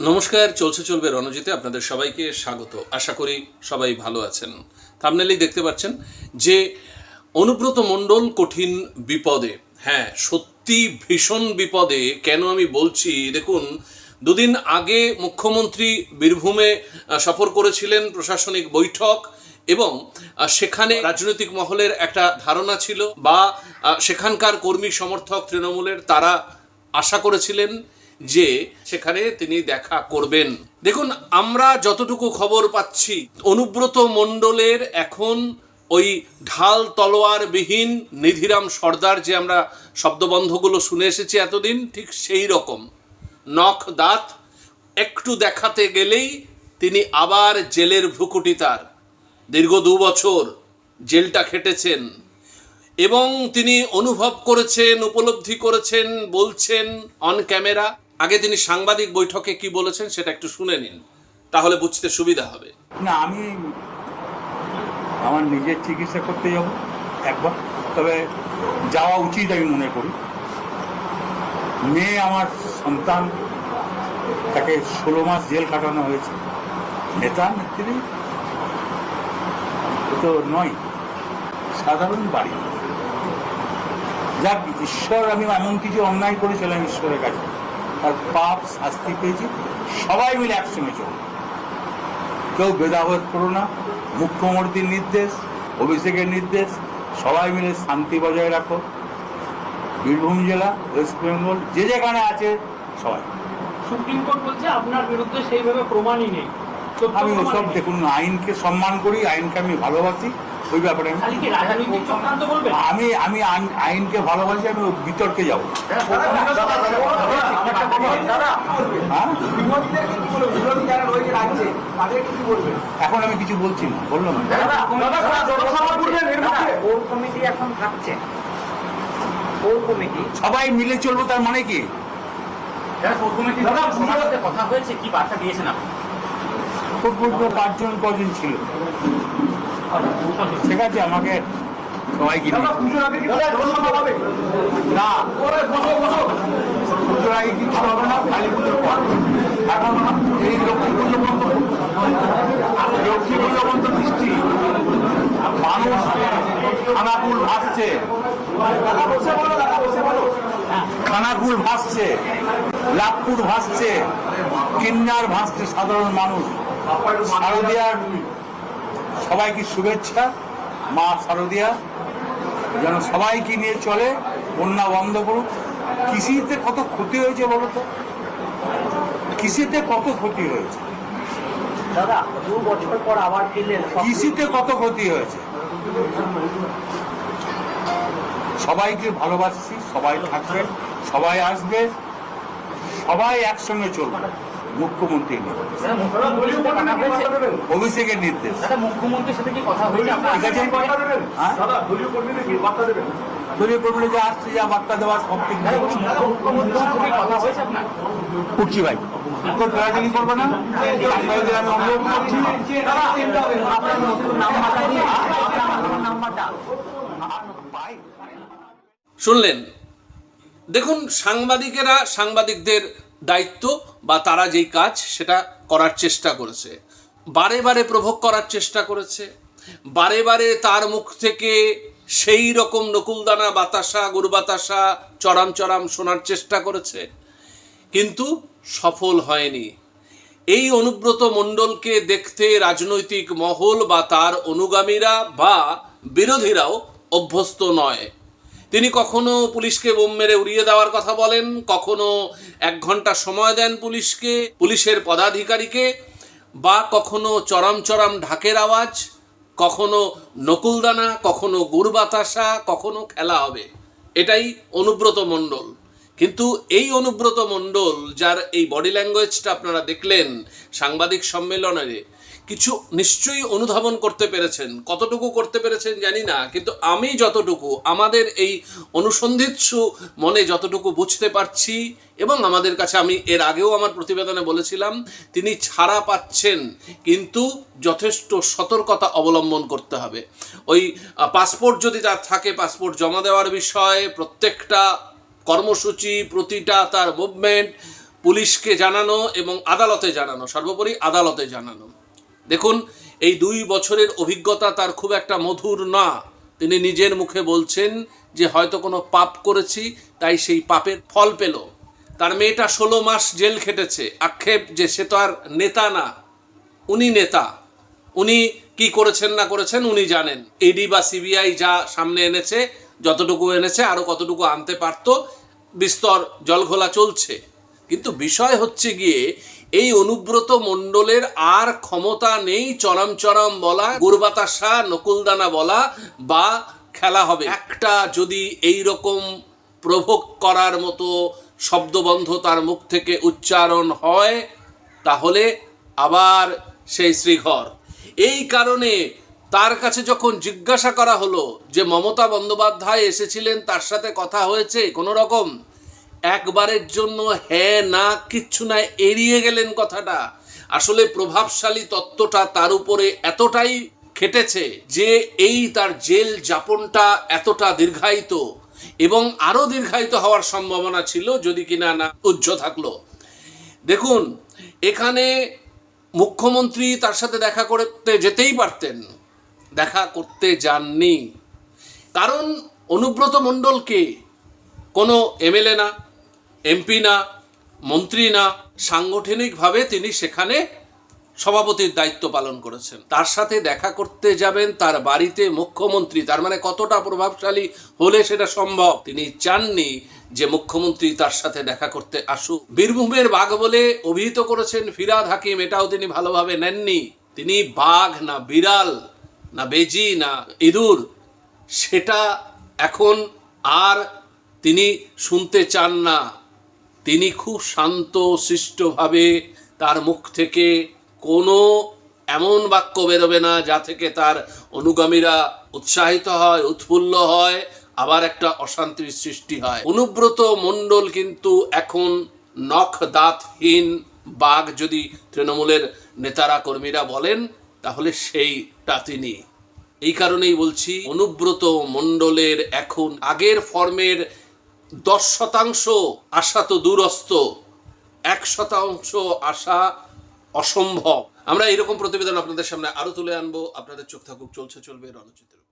নমস্কার, চলছে, চলবে রণজিতে। আপনাদের সবাইকে স্বাগত। আশা করি সবাই ভালো আছেন। থামনেলেই দেখতে পাচ্ছেন যে অনুব্রত মণ্ডল কঠিন বিপদে হ্যাঁ সত্যি ভীষণ বিপদে কেন আমি বলছি, দেখুন, দুদিন আগে মুখ্যমন্ত্রী বীরভূমে সফর করেছিলেন প্রশাসনিক বৈঠক এবং সেখানে রাজনৈতিক মহলের একটা ধারণা ছিল বা সেখানকার কর্মী সমর্থক তৃণমূলের তারা আশা করেছিলেন যে সেখানে তিনি দেখা করবেন। দেখুন, আমরা যতটুকু খবর পাচ্ছি, অনুব্রত মণ্ডলের এখন ওই ঢাল তলোয়ার বিহীন নিধিরাম সর্দার যে আমরা শব্দবন্ধগুলো শুনে এসেছি এতদিন, ঠিক সেই রকম। নখ দাঁত একটু দেখাতে গেলেই তিনি আবার জেলের ভ্রুকুটি তার। দীর্ঘ দু বছর জেলটা খেটেছেন এবং তিনি অনুভব করেছেন, উপলব্ধি করেছেন, বলছেন অন ক্যামেরা আগে তিনি সাংবাদিক বৈঠকে কি বলেছেন সেটা একটু শুনে নিন, তাহলে বুঝতে সুবিধা হবে। না, আমি আমার নিজের চিকিৎসা করতে যাব একবার, তবে যাওয়া উচিত আমি মনে করি। মেয়ে আমার সন্তান, তাকে ষোলো মাস জেল কাটানো হয়েছে। নেতা, নেত্রী তো নয়, সাধারণ বাড়ি। যাক, ঈশ্বর, আমি এমন কিছু অন্যায় করেছিলাম ঈশ্বরের কাছে। তার পাপ শাস্তি পেয়েছি। সবাই মিলে একসঙ্গে চলবে কেউ ভেদাভেদ করো না মুখ্যমন্ত্রীর নির্দেশ অভিষেকের নির্দেশ সবাই মিলে শান্তি বজায় রাখো। বীরভূম জেলা ওয়েস্ট বেঙ্গল যে যেখানে আছে সবাই। সুপ্রিম কোর্ট বলছে আপনার বিরুদ্ধে সেইভাবে প্রমাণই নেই। আমি ওসব। দেখুন আইনকে সম্মান করি আইনকে আমি ভালোবাসি। ওই ব্যাপারে আমি- আমি আমি আইন- আইনকে ভালোবাসি আমি বিতর্কে যাব হ্যাঁ এখন আমি কিছু বলছি না বললাম কমিটি এখন থাকছে কোর কমিটি সবাই মিলে চলবো তার মানে কি কথা হয়েছে কি বার্তা দিয়েছেন আপনি পাঁচজন কজন ছিল ঠিক আছে আমাকে সবাই মানুষ খানাকুল ভাসছে। খানাকুল ভাসছে। লাভপুর ভাসছে। কিন্নার ভাসছে সাধারণ মানুষ। শারদিয়ার সবাইকে শুভেচ্ছা মা শারদিয়া। যেন সবাইকে নিয়ে চলে বন্যা বন্ধ করুক। কৃষিতে কত ক্ষতি হয়েছে বলো তো? কৃষিতে কত ক্ষতি হয়েছে? দাদা দু বছর পর আবার কৃষিতে কত ক্ষতি হয়েছে? সবাইকে ভালোবাসছি সবাই থাকবে সবাই আসবে সবাই একসঙ্গে চলবে। মুখ্যমন্ত্রীর সাথে অভিষেকের নির্দেশ। মুখ্যমন্ত্রীর সাথে কি কথা হয়েছে? হ্যাঁ? দলীয় কর্মীরা যা আসছে যা বার্তা দেওয়ার সব ঠিক করছি ভাই। করবে না? আমি অনুরোধ করছি। শুনলেন? দেখুন সাংবাদিকেরা সাংবাদিকদের দায়িত্ব বা তারা যেই কাজ সেটা করার চেষ্টা করেছে। বারে বারে প্রভোগ করার চেষ্টা করেছে। বারে বারে তার মুখ থেকে সেই রকম নকুলদানা বাতাসা, গুরু বাতাসা, চরাম চরাম শোনার চেষ্টা করেছে। কিন্তু সফল হয়নি। এই অনুব্রত মণ্ডলকে দেখতে রাজনৈতিক মহল বা তার অনুগামীরা বা বিরোধীরাও অভ্যস্ত নয়। তিনি কখনো পুলিশকে বোম মেরে উড়িয়ে দেওয়ার কথা বলেন, কখনো এক ঘণ্টা সময় দেন পুলিশকে, পুলিশের পদাধিকারীকে, বা কখনো চরম চরম ঢাকের আওয়াজ, কখনো নকুলদানা, কখনো গুড় বাতাসা কখনো খেলা হবে। এটাই অনুব্রত মণ্ডল। কিন্তু এই অনুব্রত মণ্ডল, যার এই বডি ল্যাঙ্গুয়েজটা আপনারা দেখলেন সাংবাদিক সম্মেলনে কিছু নিশ্চয়ই অনুধাবন করতে পেরেছেন। কতটুকু করতে পেরেছেন জানি না, কিন্তু আমি যতটুকু, আমাদের এই অনুসন্ধিৎসু মনে যতটুকু বুঝতে পারছি, এবং আমাদের কাছে আমি এর আগেও আমার প্রতিবেদনে বলেছিলাম, তিনি ছাড়া পাচ্ছেন, কিন্তু যথেষ্ট সতর্কতা অবলম্বন করতে হবে। ওই পাসপোর্ট যদি তার থাকে, পাসপোর্ট জমা দেওয়ার বিষয়ে, প্রত্যেকটা কর্মসূচি, প্রতিটা তার মুভমেন্ট পুলিশকে জানানো এবং আদালতে জানানো, সর্বোপরি আদালতে জানানো। দেখুন, এই দুই বছরের অভিজ্ঞতা তার খুব একটা মধুর না। তিনি নিজের মুখে বলছেন যে, হয়তো কোনো পাপ করেছি, তাই সেই পাপের ফল পেল। তার মেয়েটা ষোলো মাস জেল খেটেছে। আক্ষেপ যে, সে তো আর নেতা না। উনি নেতা। উনি কি করেছেন না করেছেন উনি জানেন। ইডি বা সিবিআই যা সামনে এনেছে, যতটুকু এনেছে আরও কতটুকু আনতে পারতো, বিস্তর জলঘোলা চলছে। কিন্তু বিষয় হচ্ছে গিয়ে এই অনুব্রত মণ্ডলের আর ক্ষমতা নেই চরম চরম বলা, গুরবাতাসা নকুলদানা বলা বা খেলা হবে। একটা যদি এই রকম প্রভোগ করার মতো শব্দবন্ধ তার মুখ থেকে উচ্চারণ হয়, তাহলে আবার সেই শ্রীঘর। এই কারণে তার কাছে যখন জিজ্ঞাসা করা হলো যে মমতা বন্দ্যোপাধ্যায় এসেছিলেন, তার সাথে কথা হয়েছে কোনো রকম? একবারের জন্য হ্যাঁ না, কিচ্ছু না, এড়িয়ে গেলেন কথাটা। আসলে প্রভাবশালী তত্ত্বটা তার উপরে এতটাই খেটেছে যে এই তার জেল যাপনটা এতটা দীর্ঘায়িত এবং আরও দীর্ঘায়িত হওয়ার সম্ভাবনা ছিল যদি কিনা না উজ্জ্ব থাকল। দেখুন, এখানে মুখ্যমন্ত্রী তার সাথে দেখা করতে যেতেই পারতেন, দেখা করতে যাননি। কারণ অনুব্রত মণ্ডলকে কোনো এমএলএ না এমপি না মন্ত্রী না সাংগঠনিকভাবে তিনি সেখানে সভাপতির দায়িত্ব পালন করেছেন। তার সাথে দেখা করতে যাবেন তার বাড়িতে মুখ্যমন্ত্রী। তার মানে কতটা প্রভাবশালী হলে সেটা সম্ভব? তিনি চাননি যে মুখ্যমন্ত্রী তার সাথে দেখা করতে আসুক। বীরভূমের বাঘ বলে অভিহিত করেছেন ফিরাদ হাকিম। এটাও তিনি ভালোভাবে নেননি। তিনি বাঘ না বিড়াল, না বেজি, না ইঁদুর, সেটা এখন আর তিনি শুনতে চান না। তিনি খুব শান্ত, শিষ্টভাবে তার মুখ থেকে কোনো এমন বাক্য বেরোবে না যা থেকে তার অনুগামীরা উৎসাহিত হয়, উৎফুল্ল হয়, আবার একটা অশান্তির সৃষ্টি হয়। অনুব্রত মণ্ডল কিন্তু এখন নখ দাঁতহীন বাঘ যদি তৃণমূলের নেতারা, কর্মীরা বলেন, তাহলে সেইটা তিনি। এই কারণেই বলছি, অনুব্রত মণ্ডলের এখন আগের ফর্মের দশ শতাংশ আশা তো দূরস্থ এক শতাংশ আশা অসম্ভব। আমরা এরকম প্রতিবেদন আপনাদের সামনে আরও তুলে আনব। আপনাদের চোখ থাকুক, চলছে, চলবে রণচিত্র।